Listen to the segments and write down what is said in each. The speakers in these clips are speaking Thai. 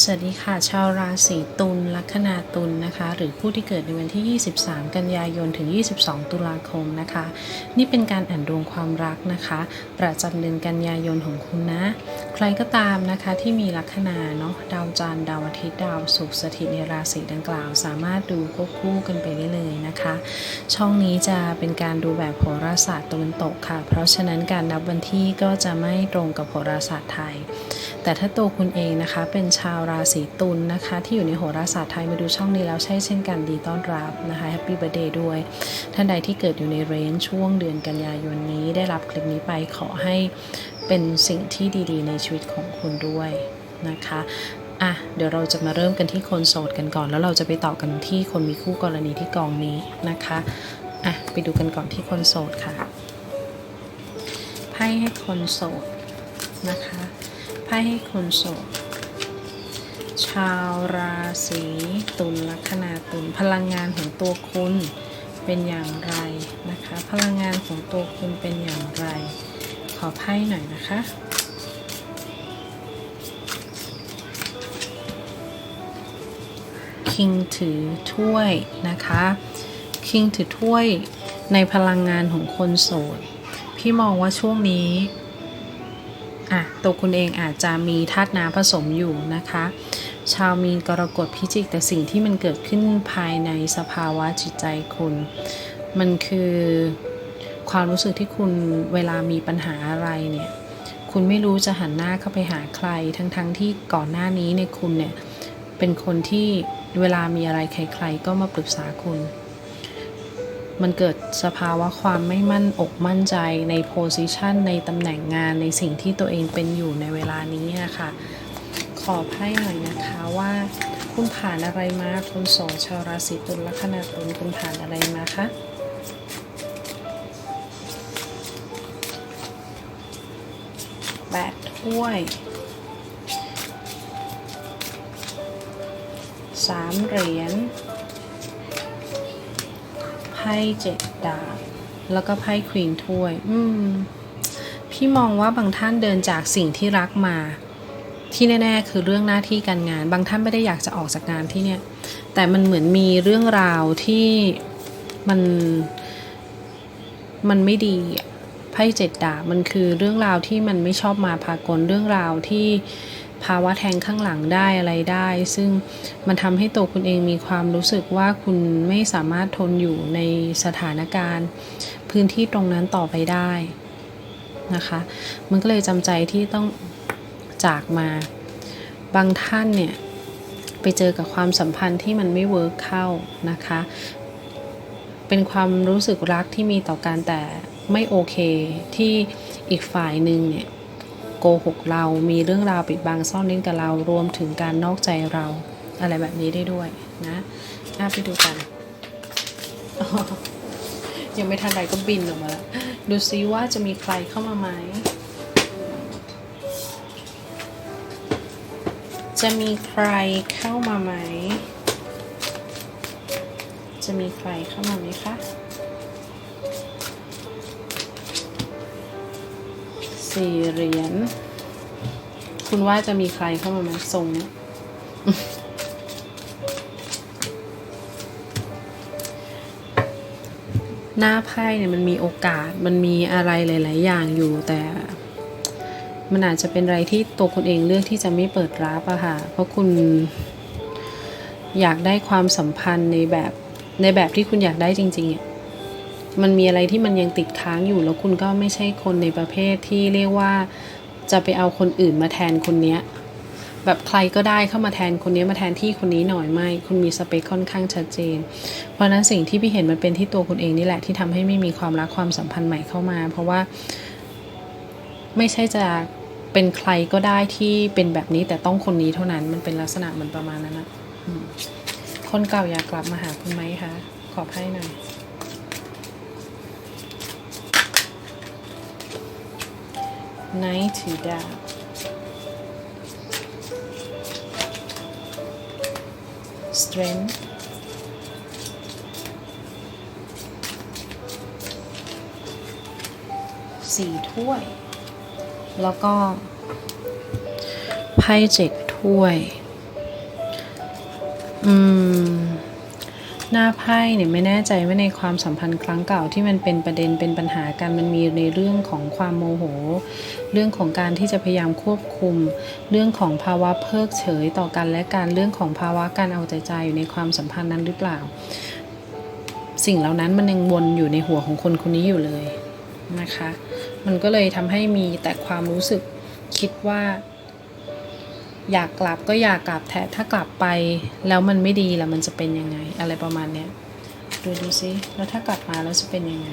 สวัสดีค่ะ ชาวราศีตุลลัคนาตุลนะคะ หรือผู้ที่เกิดในวันที่ 23 กันยายนถึง 22 ตุลาคมนะคะ นี่เป็นการอ่านดวงความรักนะคะ ประจำเดือนกันยายนของคุณนะ ใครก็ตามนะคะที่มีลัคนาเนาะดาวจันทร์ดาวอาทิตย์ดาวศุกร์สถิตในราศีดังกล่าว สามารถดูควบคู่กันไปได้เลยนะคะ ช่องนี้จะเป็นการดูแบบโหราศาสตร์ตะวันตกค่ะ เพราะฉะนั้นการนับวันที่ก็จะไม่ตรงกับโหราศาสตร์ไทย แต่ถ้าตัวคุณเองนะคะเป็นชาวราศีตุลนะคะ ที่อยู่ในโหราศาสตร์ไทยมาดูช่องนี้แล้วใช่เช่นกันดีต้อนรับนะคะแฮปปี้เบ t ร์เดย์ด้วย ท่านใดที่เกิดอยู่ในเรนช่วงเดือนกันยายนนี้ได้รับคลิปนี้ไปขอให้เป็นสิ่งที่ดีๆ ในชีวิตของคุณด้วยนะคะอะเดี๋ยวเราจะมาเริ่มกันที่คนโสดกันก่อน แล้วเราจะไปต่อกันที่คนมีคู่กรณีที่กองนี้นะคะอะไปดูกันก่อนที่คนโสดค่ะไพ่ให้คนโสดนะคะ พ่ให้คนโสด ชาวราศีตุลลัคนาตุลพลังงานของตัวคุณเป็นอย่างไรนะคะ พลังงานของตัวคุณเป็นอย่างไร ขอไพ่หน่อยนะคะคิงถือถ้วยนะคะคิงถือถ้วยในพลังงานของคนโสด พี่มองว่าช่วงนี้ อะตัวคุณเองอาจจะมีธาตุน้ำผสมอยู่นะคะ ชาวมีนกรกฎพิจิกแต่สิ่งที่มันเกิดขึ้นภายในสภาวะจิตใจคุณ มันคือความรู้สึกที่คุณเวลามีปัญหาอะไรเนี่ย คุณไม่รู้จะหันหน้าเข้าไปหาใคร ทั้งๆทที่ก่อนหน้านี้ในคุณเนี่ย เป็นคนที่เวลามีอะไรใคร ๆ ก็มาปรึกษาคุณ มันเกิดสภาวะความไม่มั่นอกมั่นใจในโพสิชันในตำแหน่งงานในสิ่งที่ตัวเองเป็นอยู่ในเวลานี้นะคะขอไพ่หน่อยนะคะว่า คุณผ่านอะไรมาคุณโสดชาวราศีตุลลัคนาตุลคุณผ่านอะไรมาคะแปดถ้วยสามเหรียญ พ่เจ็ดดาบแล้วก็ไพ่ควีนถ้วย อืม พี่มองว่าบางท่านเดินจากสิ่งที่รักมา ที่แน่ ๆ คือเรื่องหน้าที่การงาน บางท่านไม่ได้อยากจะออกจากงานที่เนี่ย แต่มันเหมือนมีเรื่องราวที่มันมันไม่ดีไพ่เจ็ดดาบมันคือเรื่องราวที่มันไม่ชอบมาพากลเรื่องราวที่ ภาวะแทงข้างหลังได้อะไรได้ ซึ่งมันทำให้ตัวคุณเองมีความรู้สึกว่าคุณไม่สามารถทนอยู่ในสถานการณ์ พื้นที่ตรงนั้นต่อไปได้นะคะ มันก็เลยจำใจที่ต้องจากมา บางท่านเนี่ยไปเจอกับความสัมพันธ์ที่มันไม่เวิร์กเข้านะคะ เป็นความรู้สึกรักที่มีต่อกันแต่ไม่โอเคที่อีกฝ่ายหนึ่งเนี่ย โกหกเรา มีเรื่องราวปิดบังซ่อนเล่นกับเรา รวมถึงการนอกใจเรา อะไรแบบนี้ได้ด้วยนะอะไปดูกัน ยังไม่ทันไรก็บินออกมาแล้ว ดูซิว่าจะมีใครเข้ามาไหม จะมีใครเข้ามาไหม จะมีใครเข้ามาไหมคะ สี่เหรียญ คุณว่าจะมีใครเข้ามาไหมทรงนี้หน้าไพ่เนี่ยมันมีโอกาสมันมีอะไรหลาย ๆ อย่างอยู่แต่ มันอาจจะเป็นอะไรที่ตัวคุณเองเลือกที่จะไม่เปิดรับอะค่ะ เพราะคุณ อยากได้ความสัมพันธ์ในแบบในแบบที่คุณอยากได้จริงๆอะ มันมีอะไรที่มันยังติดค้างอยู่ แล้วคุณก็ไม่ใช่คนในประเภทที่เรียกว่าจะไปเอาคนอื่นมาแทนคนเนี้ยแบบใครก็ได้เข้ามาแทนคนนี้มาแทนที่คนนี้หน่อยไม่คุณมีสเปคค่อนข้างชัดเจน เพราะนั้นสิ่งที่พี่เห็นมันเป็นที่ตัวคุณเองนี่แหละที่ทำให้ไม่มีความรักความสัมพันธ์ใหม่เข้ามา เพราะว่า ไม่ใช่จะเป็นใครก็ได้ที่เป็นแบบนี้แต่ต้องคนนี้เท่านั้นมันเป็นลักษณะเหมือนประมาณนั้นนะคนเก่าอยากกลับมาหาคุณไหมคะขอให้หน่อย ไนท์ถือดาบ strength สี่ถ้วย แล้วก็ ไพ่เจ็ดถ้วย อืม หน้าไพ่เนี่ยไม่แน่ใจว่าในความสัมพันธ์ครั้งเก่าที่มันเป็นประเด็นเป็นปัญหากันมันมีในเรื่องของความโมโห เรื่องของการที่จะพยายามควบคุม เรื่องของภาวะเพิกเฉยต่อกันและการเรื่องของภาวะการเอาใจใจอยู่ในความสัมพันธ์นั้นหรือเปล่า สิ่งเหล่านั้นมันยังวนอยู่ในหัวของคนคนนี้อยู่เลยนะคะ มันก็เลยทำให้มีแต่ความรู้สึกคิดว่า อยากกลับก็อยากกลับแท้ถ้ากลับไปแล้วมันไม่ดีแล้วมันจะเป็นยังไง อะไรประมาณเนี้ยดูดูซิแล้วถ้ากลับมาแล้วจะเป็นยังไง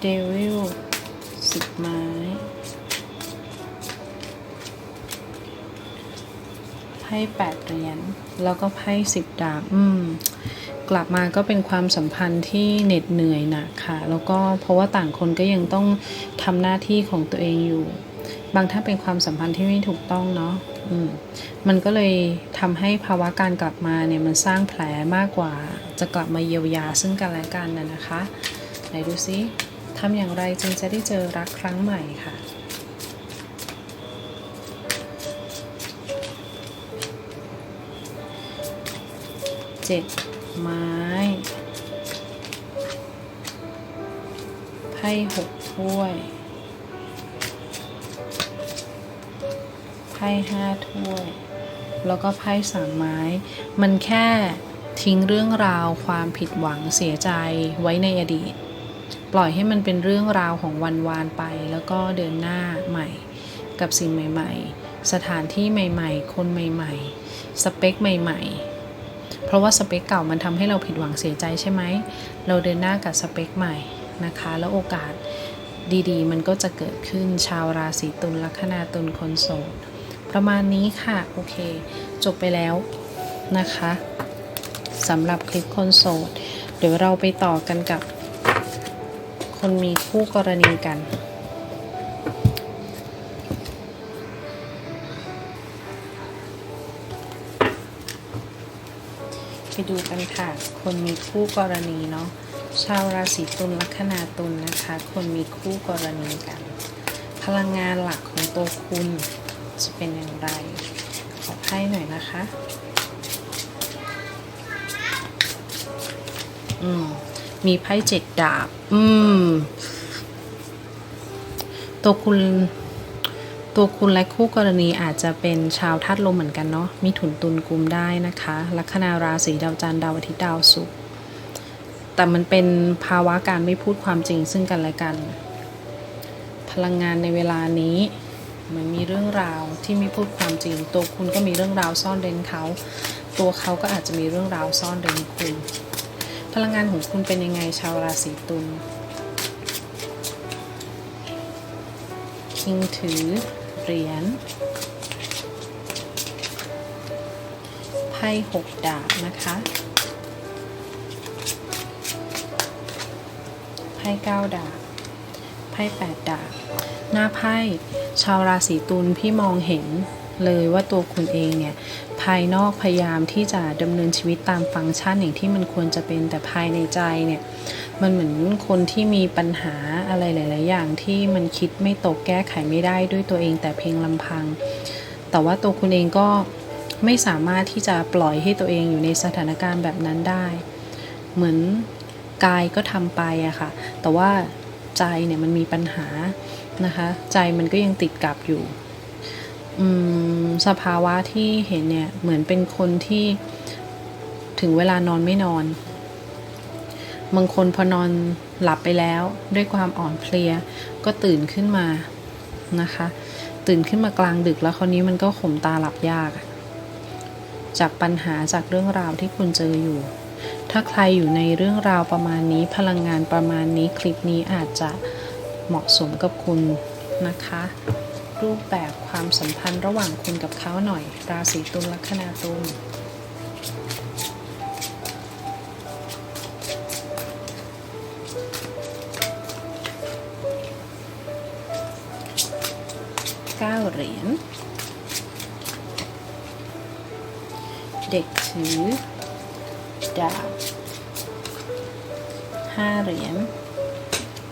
เดวิลสิบไม้ไพ่แปดเหรียญแล้วก็ไพ่สิบดาบอืมกลับมาก็เป็นความสัมพันธ์ที่เหน็ดเหนื่อยหนะค่ะ แล้วก็เพราะว่าต่างคนก็ยังต้องทำหน้าที่ของตัวเองอยู่ บางถ้าเป็นความสัมพันธ์ที่ไม่ถูกต้องเนาะอืมมันก็เลยทำให้ภาวะการกลับมาเนี่ยมันสร้างแผลมากกว่า จะกลับมาเยียวยาซึ่งกันและกันนะนะคะ ไหนดูซิ ทำอย่างไรจึงจะได้เจอรักครั้งใหม่ค่ะ เจ็ดไม้ไพ่หกถ้วย ไพ่ห้าถ้วย แล้วก็ไพ่สามไม้ มันแค่ทิ้งเรื่องราวความผิดหวังเสียใจไว้ในอดีต ปล่อยให้มันเป็นเรื่องราวของวันวานไป แล้วก็เดินหน้าใหม่ กับสิ่งใหม่ ๆ สถานที่ใหม่ ๆ คนใหม่ ๆ สเปคใหม่ ๆ เพราะว่าสเปคเก่ามันทำให้เราผิดหวังเสียใจใช่ไหม เราเดินหน้ากับสเปคใหม่นะคะ แล้วโอกาสดีๆ มันก็จะเกิดขึ้นชาวราศีตุลลัคนาตุลคนโสดประมาณนี้ค่ะ โอเค จบไปแล้วนะคะสำหรับคลิปคนโสด เดี๋ยวเราไปต่อกันกับ คนมีคู่กรณีกัน ไปดูกันค่ะ คนมีคู่กรณีเนาะ ชาวราศีตุลลัคนาตุลนะคะ คนมีคู่กรณีกัน พลังงานหลักของตัวคุณ จะเป็นอย่างไร ขอไพ่หน่อยนะคะ อืม มีไพ่เจ็ดดาบ อืม ตัวคุณ ตัวคุณและคู่กรณีอาจจะเป็นชาวธาตุลมเหมือนกันเนาะ มีถุนตุลกุมได้นะคะ ลัคนาราศีดาวจันทร์ดาวอาทิตย์ดาวศุกร์ แต่มันเป็นภาวะการไม่พูดความจริงซึ่งกันและกัน พลังงานในเวลานี้มันมีเรื่องราวที่ไม่พูดความจริง ตัวคุณก็มีเรื่องราวซ่อนเร้นเขา ตัวเขาก็อาจจะมีเรื่องราวซ่อนเร้นคุณ ลังงานของคุณเป็นยังไงชาวราศีตุลคิงถือเหรียญไพ่หกดาบนะคะไพ่เก้าดาบไพ่แปดดาบหน้าไพ่ชาวราศีตุลพี่มองเห็น เลยว่าตัวคุณเองเนี่ยภายนอกพยายามที่จะดำเนินชีวิตตามฟังก์ชันอย่างที่มันควรจะเป็นแต่ภายในใจเนี่ยมันเหมือนคนที่มีปัญหาอะไรหลาย ๆ อย่างที่มันคิดไม่ตกแก้ไขไม่ได้ด้วยตัวเองแต่เพียงลำพัง แต่ว่าตัวคุณเองก็ไม่สามารถที่จะปล่อยให้ตัวเองอยู่ในสถานการณ์แบบนั้นได้ เหมือนกายก็ทำไปอะค่ะ แต่ว่าใจเนี่ยมันมีปัญหานะคะ ใจมันก็ยังติดกับอยู่ สภาวะที่เห็นเนี่ยเหมือนเป็นคนที่ถึงเวลานอนไม่นอน บางคนพอนอนหลับไปแล้วด้วยความอ่อนเพลียก็ตื่นขึ้นมานะคะ ตื่นขึ้นมากลางดึกแล้วคราวนี้มันก็ข่มตาหลับยาก จากปัญหาจากเรื่องราวที่คุณเจออยู่ ถ้าใครอยู่ในเรื่องราวประมาณนี้พลังงานประมาณนี้คลิปนี้อาจจะเหมาะสมกับคุณนะคะ รูปแบบ ความสัมพันธ์ระหว่างคุณกับเขาหน่อย ราศีตุลลัคนาตุลเก้าเหรียญ เด็กถือ ดาบห้าเหรียญ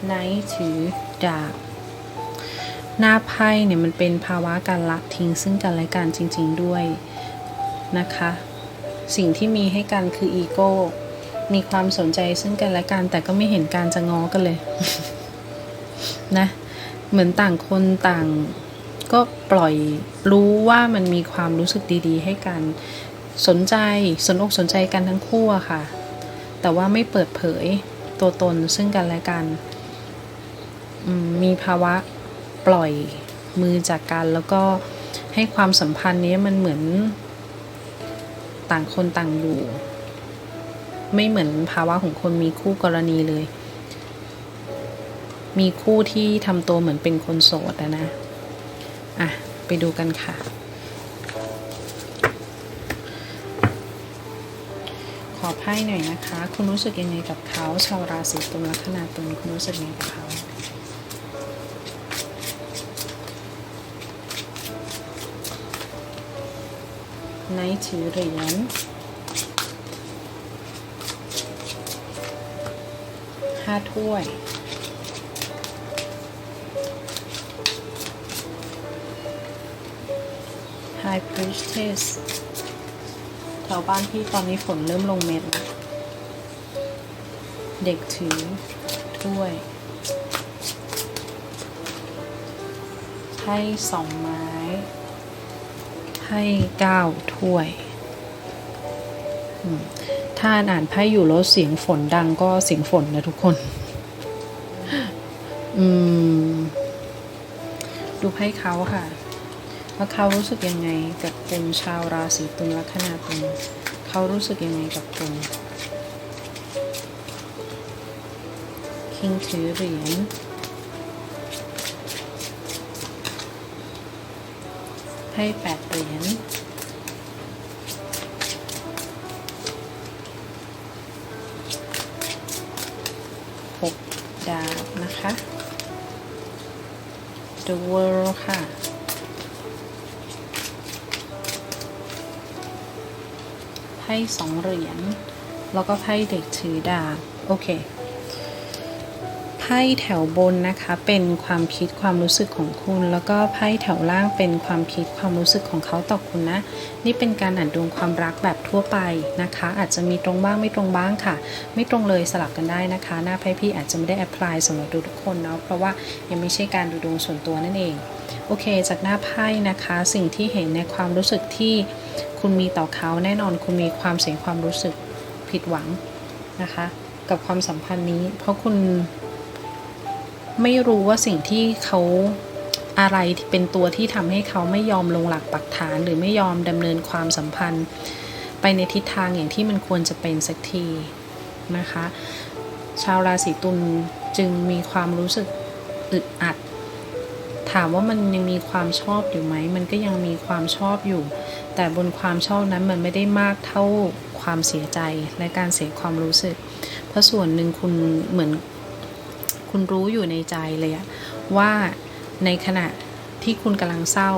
ไนท์ถือดาบ หน้าไพ่เนี่ยมันเป็นภาวะการละทิ้งซึ่งกันและกันจริง ๆด้วยนะคะ สิ่งที่มีให้กันคืออีโก้ มีความสนใจซึ่งกันและกันแต่ก็ไม่เห็นการจะง้อกันเลยนะเหมือนต่างคนต่างก็ปล่อยรู้ว่ามันมีความรู้สึกดี ๆ ให้กันสนใจสนอกสนใจกันทั้งคู่อะค่ะ แต่ว่าไม่เปิดเผยตัวตนซึ่งกันและกัน มีภาวะ ปล่อยมือจากกัน แล้วก็ให้ความสัมพันธ์นี้มันเหมือนต่างคนต่างอยู่ ไม่เหมือนภาวะของคนมีคู่กรณีเลย มีคู่ที่ทำตัวเหมือนเป็นคนโสดอะนะ อะ ไปดูกันค่ะ ขอไพ่หน่อยนะคะ คุณรู้สึกยังไงกับเขา ชาวราศีตุลลัคนาตุลคุณรู้สึกยังไงกับเขา ในถือเหรียญห้าถ้วย High Priestess แถวบ้านพี่ตอนนี้ฝนเริ่มลงเม็ดแล้วเด็กถือถ้วยไพ่สองไม้ ไพ่เก้าถ้วย ถ้าอ่านไพ่อยู่แล้วเสียงฝนดังก็เสียงฝนนะทุกคน อืม ดูไพ่เขาค่ะว่าเขารู้สึกยังไงกับคุณชาวราศีตุลลัคนาตุลเขารู้สึกยังไงกับคุณคิงถือเหรียญ ให้แปดเหรียญหกดาบนะคะ The World ค่ะไพ่สองเหรียญ แล้วก็ไพ่เด็กถือดาบ โอเค ไพ่แถวบนนะคะเป็นความคิดความรู้สึกของคุณ แล้วก็ไพ่แถวล่างเป็นความคิดความรู้สึกของเขาต่อคุณนะ นี่เป็นการอ่านดวงความรักแบบทั่วไปนะคะ อาจจะมีตรงบ้างไม่ตรงบ้างค่ะ ไม่ตรงเลยสลับกันได้นะคะ หน้าไพ่พี่อาจจะไม่ได้แอพพลายสำหรับดูทุกคนเนาะเพราะว่ายังไม่ใช่การดูดวงส่วนตัวนั่นเองโอเค จากหน้าไพ่นะคะ สิ่งที่เห็นในความรู้สึกที่คุณมีต่อเขาแน่นอนคุณมีความเสียความรู้สึกผิดหวังนะคะ กับความสัมพันธ์นี้ เพราะคุณ ไม่รู้ว่าสิ่งที่เขาอะไรที่เป็นตัวที่ทำให้เขาไม่ยอมลงหลักปักฐาน หรือไม่ยอมดำเนินความสัมพันธ์ ไปในทิศทางอย่างที่มันควรจะเป็นสักทีนะคะ ชาวราศีตุลจึงมีความรู้สึกอึดอัด ถามว่ามันยังมีความชอบอยู่ไหม มันก็ยังมีความชอบอยู่ แต่บนความชอบนั้นมันไม่ได้มากเท่าความเสียใจและการเสียความรู้สึก เพราะส่วนหนึ่งคุณเหมือน คุณรู้อยู่ในใจเลยอะว่าในขณะที่คุณกำลังเศร้า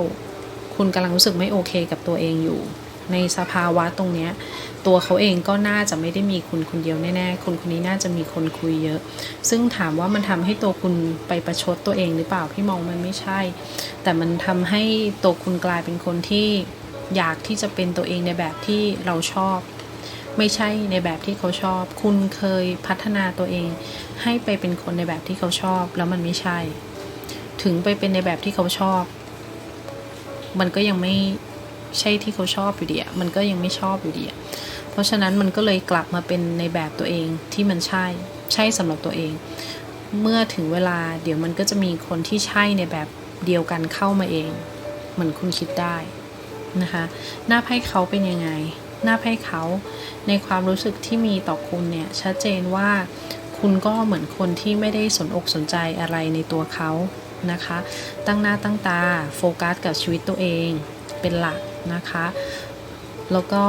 คุณกำลังรู้สึกไม่โอเคกับตัวเองอยู่ ในสภาวะตรงเนี้ยตัวเขาเองก็น่าจะไม่ได้มีคุณคนเดียวแน่ๆคนคนนี้น่าจะมีคนคุยเยอะ ซึ่งถามว่ามันทำให้ตัวคุณไปประชดตัวเองหรือเปล่าพี่มองมันไม่ใช่ แต่มันทำให้ตัวคุณกลายเป็นคนที่อยากที่จะเป็นตัวเองในแบบที่เราชอบ ไม่ใช่ในแบบที่เขาชอบ คุณเคยพัฒนาตัวเอง ให้ไปเป็นคนในแบบที่เขาชอบ แล้วมันไม่ใช่ ถึงไปเป็นในแบบที่เขาชอบ มันก็ยังไม่ใช่ที่เขาชอบอยู่ดีอะมันก็ยังไม่ชอบอยู่ดีอะเพราะฉะนั้นมันก็เลยกลับมาเป็นในแบบตัวเองที่มันใช่ ใช่สำหรับตัวเอง เมื่อถึงเวลาเดี๋ยวมันก็จะมีคนที่ใช่ในแบบเดียวกันเข้ามาเอง เหมือนคุณคิดได้นะคะ หน้าไพ่เขาเป็นยังไง น้าไพ่เขา ในความรู้สึกที่มีต่อคุณเนี่ยชัดเจนว่าคุณก็เหมือนคนที่ไม่ได้สนอกสนใจอะไรในตัวเขานะคะ ตั้งหน้าตั้งตาโฟกัสกับชีวิตตัวเองเป็นหลักนะคะ แล้วก็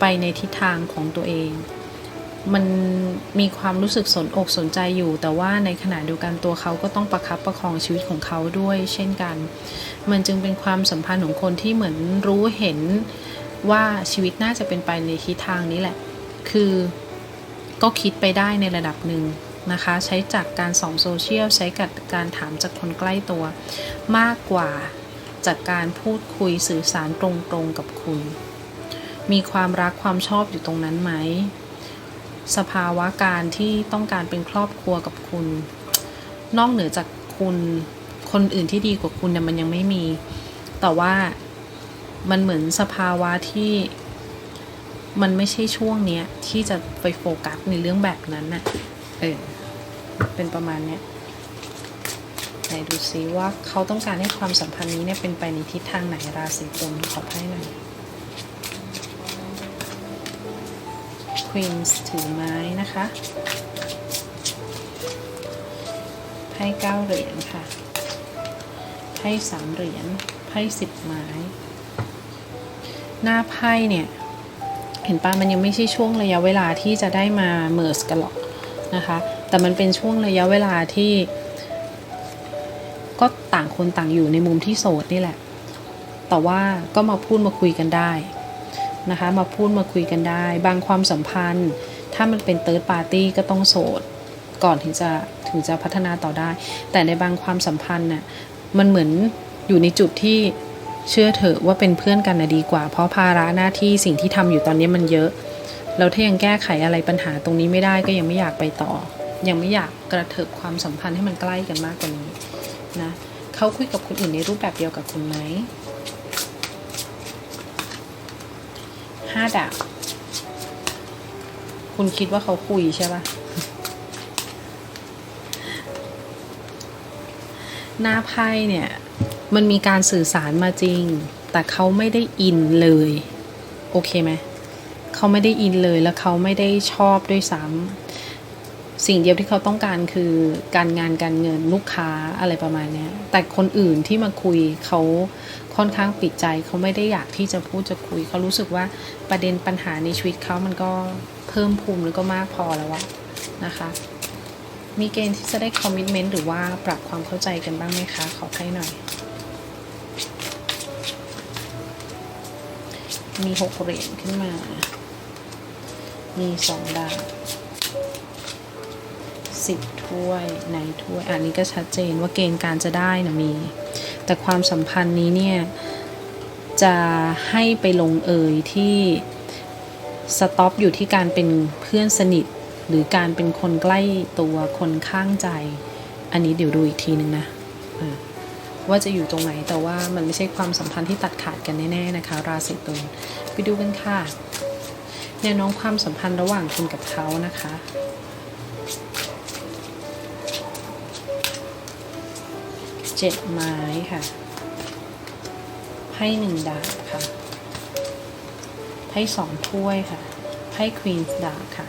ไปในทิศทางของตัวเอง มันมีความรู้สึกสนอกสนใจอยู่ แต่ว่าในขณะเดียวกันตัวเขาก็ต้องประคับประคองชีวิตของเขาด้วย เช่นกัน มันจึงเป็นความสัมพันธ์ของคนที่เหมือนรู้เห็น ว่าชีวิตน่าจะเป็นไปในทิศทางนี้แหละ คือก็คิดไปได้ในระดับหนึ่งนะคะ ใช้จากการส่องโซเชียล ใช้กับการถามจากคนใกล้ตัว มากกว่าจากการพูดคุยสื่อสารตรงๆกับคุณ มีความรักความชอบอยู่ตรงนั้นไหม สภาวะการที่ต้องการเป็นครอบครัวกับคุณ นอกเหนือจากคุณคนอื่นที่ดีกว่าคุณเนี่ยมันยังไม่มี แต่ว่า มันเหมือนสภาวะที่มันไม่ใช่ช่วงเนี้ย ที่จะไปโฟกัสในเรื่องแบบนั้นน่ะ เออ เป็นประมาณเนี้ยไหนดูซิว่าเขาต้องการให้ความสัมพันธ์นี้เนี่ยเป็นไปในทิศทางไหนราศีตุลขอไพ่หน่อย Queen ถือไม้นะคะไพ่เก้าเหรียญค่ะไพ่สามเหรียญไพ่สิบไม้ หน้าไพ่เนี่ย เห็นป่ะมันยังไม่ใช่ช่วงระยะเวลาที่จะได้มาเมิร์สกันหรอกนะคะ แต่มันเป็นช่วงระยะเวลาที่ ก็ต่างคนต่างอยู่ในมุมที่โสดนี่แหละ แต่ว่าก็มาพูดมาคุยกันได้นะคะ มาพูดมาคุยกันได้ บางความสัมพันธ์ ถ้ามันเป็นเติร์ดปาร์ตี้ก็ต้องโสด ก่อนถึงจะถึงจะพัฒนาต่อได้ แต่ในบางความสัมพันธ์น่ะมันเหมือนอยู่ในจุดที่ เชื่อเถอะว่าเป็นเพื่อนกันนะดีกว่า เพราะภาระหน้าที่สิ่งที่ทำอยู่ตอนนี้มันเยอะแล้วถ้ายังแก้ไขอะไรปัญหาตรงนี้ไม่ได้ก็ยังไม่อยากไปต่อ ยังไม่อยากกระเถิบความสัมพันธ์ให้มันใกล้กันมากกว่านี้นะเขาคุยกับคนอื่นในรูปแบบเดียวกับคุณไหมห้าดาบคุณคิดว่าเขาคุยใช่ปะหน้าไพ่เนี่ย มันมีการสื่อสารมาจริง แต่เขาไม่ได้อินเลย โอเคไหมเขาไม่ได้อินเลยแล้วเขาไม่ได้ชอบด้วยซ้ำสิ่งเดียวที่เขาต้องการคือการงานการเงินลูกค้าอะไรประมาณนี้แต่คนอื่นที่มาคุยเขาค่อนข้างปิดใจเขาไม่ได้อยากที่จะพูดจะคุย เขารู้สึกว่าประเด็นปัญหาในชีวิตเขามันก็เพิ่มภูมิแล้วก็มากพอแล้วอะนะคะ มีเกณฑ์ที่จะได้คอมมิชเมนต์หรือว่าปรับความเข้าใจกันบ้างไหมคะ ขอให้หน่อย มีหกเหรียญขึ้นมา มีสองดาบสิบถ้วยในถ้วย อันนี้ก็ชัดเจนว่าเกณฑ์การจะได้นะมี แต่ความสัมพันธ์นี้เนี่ย จะให้ไปลงเอยที่สต็อปอยู่ที่การเป็นเพื่อนสนิท หรือการเป็นคนใกล้ตัวคนข้างใจ อันนี้เดี๋ยวดูอีกทีนึงนะออ ว่าจะอยู่ตรงไหนแต่ว่ามันไม่ใช่ความสัมพันธ์ที่ตัดขาดกันแน่ๆนะคะ ราศีตุลไปดูกันค่ะแนวโน้มความสัมพันธ์ระหว่างคุณกับเขานะคะเจ็ดไม้ค่ะไพ่หนึ่งดาบค่ะไพ่สองถ้วยค่ะไพ่ควีนดาบค่ะ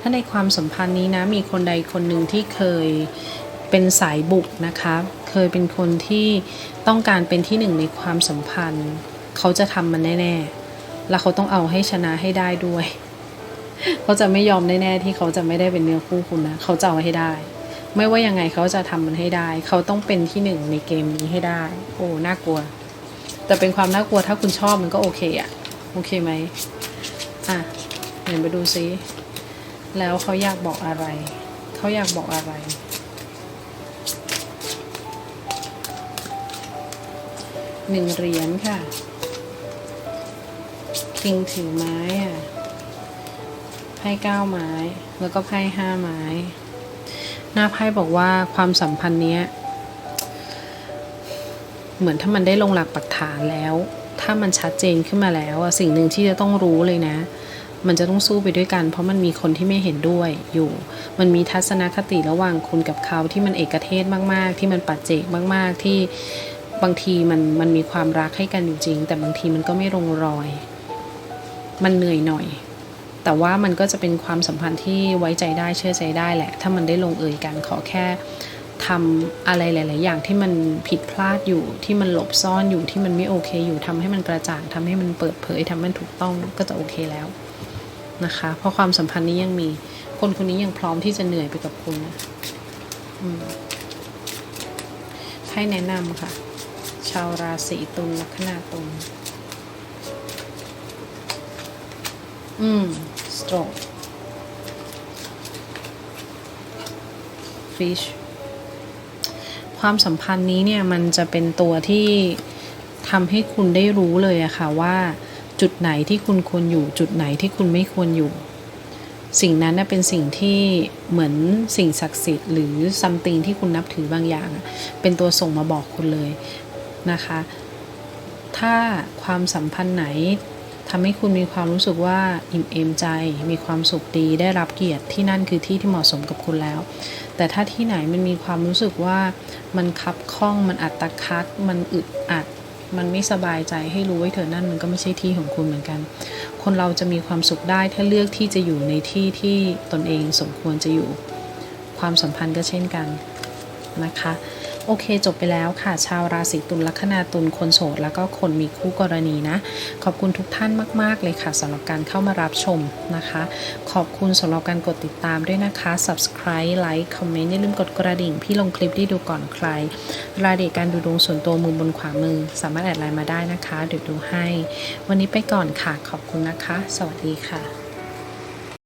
ถ้าในความสัมพันธ์นี้นะ มีคนใดคนหนึ่งที่เคย เป็นสายบุกนะคะ เคยเป็นคนที่ต้องการเป็นที่หนึ่งในความสัมพันธ์ เขาจะทำมันแน่ๆ แล้วเขาต้องเอาให้ชนะให้ได้ด้วย เขาจะไม่ยอมแน่ๆที่เขาจะไม่ได้เป็นเนื้อคู่คุณนะ เขาจะเอาให้ได้ ไม่ว่ายังไงเขาจะทำมันให้ได้ เขาต้องเป็นที่หนึ่งในเกมนี้ให้ได้ โอ้ น่ากลัว แต่เป็นความน่ากลัวถ้าคุณชอบมันก็โอเคอะโอเคไหมอะเดี๋ยวไปดูซิ แล้วเขาอยากบอกอะไร เขาอยากบอกอะไร หนึ่งเหรียญค่ะ คิงถือไม้อะ ไพ่เก้าไม้ แล้วก็ไพ่ห้าไม้ หน้าไพ่บอกว่าความสัมพันธ์เนี้ย เหมือนถ้ามันได้ลงหลักปักฐานแล้ว ถ้ามันชัดเจนขึ้นมาแล้วอะสิ่งหนึ่งที่จะต้องรู้เลยนะมันจะต้องสู้ไปด้วยกัน เพราะมันมีคนที่ไม่เห็นด้วยอยู่ มันมีทัศนคติระหว่างคุณกับเขาที่มันเอกเทศมาก ๆ ที่มันปัจเจกมาก ๆ ที่ บางทีมันมันมีความรักให้กันอยู่จริง แต่บางทีมันก็ไม่ลงรอย มันเหนื่อยหน่อย แต่ว่ามันก็จะเป็นความสัมพันธ์ที่ไว้ใจได้เชื่อใจได้แหละ ถ้ามันได้ลงเอยกันขอแค่ทำอะไรหลาย ๆ อย่างที่มันผิดพลาดอยู่ที่มันหลบซ่อนอยู่ที่มันไม่โอเคอยู่ทำให้มันกระจ่างทำให้มันเปิดเผยทำให้มันถูกต้องก็จะโอเคแล้วนะคะ เพราะความสัมพันธ์นี้ยังมี คนคนนี้ยังพร้อมที่จะเหนื่อยไปกับคุณนะให้แนะนำค่ะ ชาวราศีตุลลัคนาตุลอืมสโตรก fish ความสัมพันธ์นี้เนี่ยมันจะเป็นตัวที่ทำให้คุณได้รู้เลยอะค่ะว่า จุดไหนที่คุณควรอยู่ จุดไหนที่คุณไม่ควรอยู่ สิ่งนั้นเป็นสิ่งที่เหมือนสิ่งศักดิ์สิทธิ์หรือซัมติงที่คุณนับถือบางอย่าง เป็นตัวส่งมาบอกคุณเลย นะคะ ถ้าความสัมพันธ์ไหนทำให้คุณมีความรู้สึกว่าอิ่มเอมใจ มีความสุขดีได้รับเกียรติที่นั่นคือที่ที่เหมาะสมกับคุณแล้ว แต่ถ้าที่ไหนมันมีความรู้สึกว่ามันคับข้องมันอัดตะคักมันอึดอัด มันไม่สบายใจให้รู้ไว้เถอะนั่นมันก็ไม่ใช่ที่ของคุณเหมือนกัน คนเราจะมีความสุขได้ถ้าเลือกที่จะอยู่ในที่ที่ตนเองสมควรจะอยู่ ความสัมพันธ์ก็เช่นกันนะคะ โอเคจบไปแล้วค่ะ ชาวราศีตุลลัคนาตุลคนโสดแล้วก็คนมีคู่กรณีนะ ขอบคุณทุกท่านมาก ๆ เลยค่ะสำหรับการเข้ามารับชมนะคะ ขอบคุณสำหรับการกดติดตามด้วยนะคะ subscribe like comment อย่าลืมกดกระดิ่ง พี่ลงคลิปได้ดูก่อนใคร รายละเอียดการดูดวงส่วนตัวมุมบนขวามือ สามารถแอดไลน์มาได้นะคะเดี๋ยวดูให้ วันนี้ไปก่อนค่ะ ขอบคุณนะคะ สวัสดีค่ะ